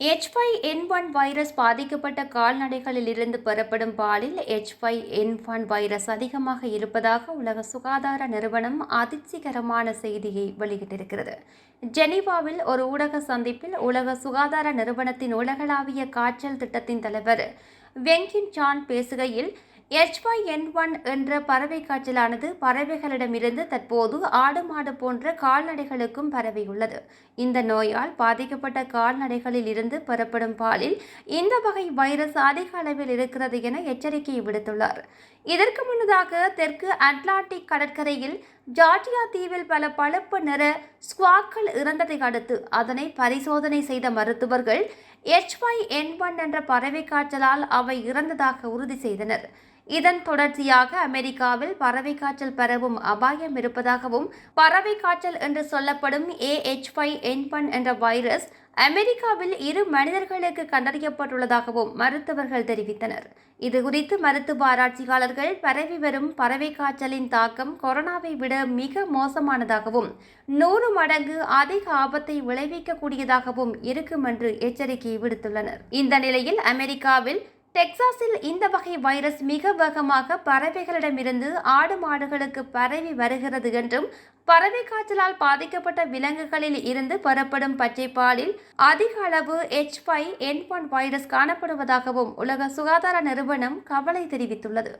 H five N one virus பாதிக்கப்பட்ட கால்நடைகளில் இருந்து பெறப்படும் பாலில் H five N one virus அதிகமாக இருப்பதாக உலக சுகாதார நிறுவனம் அதிர்ச்சிகரமான செய்தியை வெளியிட்டிருக்கிறது. ஜெனீவாவில் ஒரு ஊடக சந்திப்பில் உலக சுகாதார நிறுவனத்தின் உலகளாவிய காய்ச்சல் திட்டத்தின் தலைவர் வெங்கின் சான் பேசுகையில் எச் என் ஒன் என்ற பறவை காய்ச்சலானது பறவைகளிடமிருந்து தற்போது ஆடு மாடு போன்ற கால்நடைகளுக்கும் பரவியுள்ளது. இந்த நோயால் பாதிக்கப்பட்ட கால்நடைகளில் இருந்து பெறப்படும் பாலில் இந்த வகை வைரஸ் அதிக அளவில் இருக்கிறது என எச்சரிக்கை விடுத்துள்ளார். இதற்கு முன்னதாக தெற்கு அட்லாண்டிக் கடற்கரையில் ஜார்ஜியா தீவில் பல பழுப்பு நிற ஸ்குவாக்கள் இறந்ததை அடுத்து அதனை பரிசோதனை செய்த மருத்துவர்கள் எச் என் ஒன் என்ற பறவை காய்ச்சலால் அவை இறந்ததாக உறுதி செய்தனர். இதன் தொடர்ச்சியாக அமெரிக்காவில் பறவை காய்ச்சல் பரவும் அபாயம் இருப்பதாகவும் பறவை காய்ச்சல் என்று சொல்லப்படும் ஏஹெச் ஃபைவ் என் ஒன் என்ற வைரஸ் அமெரிக்காவில் இரு மனிதர்களுக்கு கண்டறியப்பட்டுள்ளதாகவும் மருத்துவர்கள் தெரிவித்தனர். இதுகுறித்து மருத்துவ ஆராய்ச்சியாளர்கள் பரவி வரும் பறவை காய்ச்சலின் தாக்கம் கொரோனாவை விட மிக மோசமானதாகவும் நூறு மடங்கு அதிக ஆபத்தை விளைவிக்கக்கூடியதாகவும் இருக்கும் என்று எச்சரிக்கை விடுத்துள்ளனர். இந்த நிலையில் அமெரிக்காவில் டெக்சாஸில் இந்த வகை வைரஸ் மிக வேகமாக பறவைகளிடமிருந்து ஆடு மாடுகளுக்கு பரவி வருகிறது என்றும் பறவை காய்ச்சலால் பாதிக்கப்பட்ட விலங்குகளில் இருந்து பெறப்படும் பச்சை பாலில் அதிக அளவு H five N one virus காணப்படுவதாகவும் உலக சுகாதார நிறுவனம் கவலை தெரிவித்துள்ளது.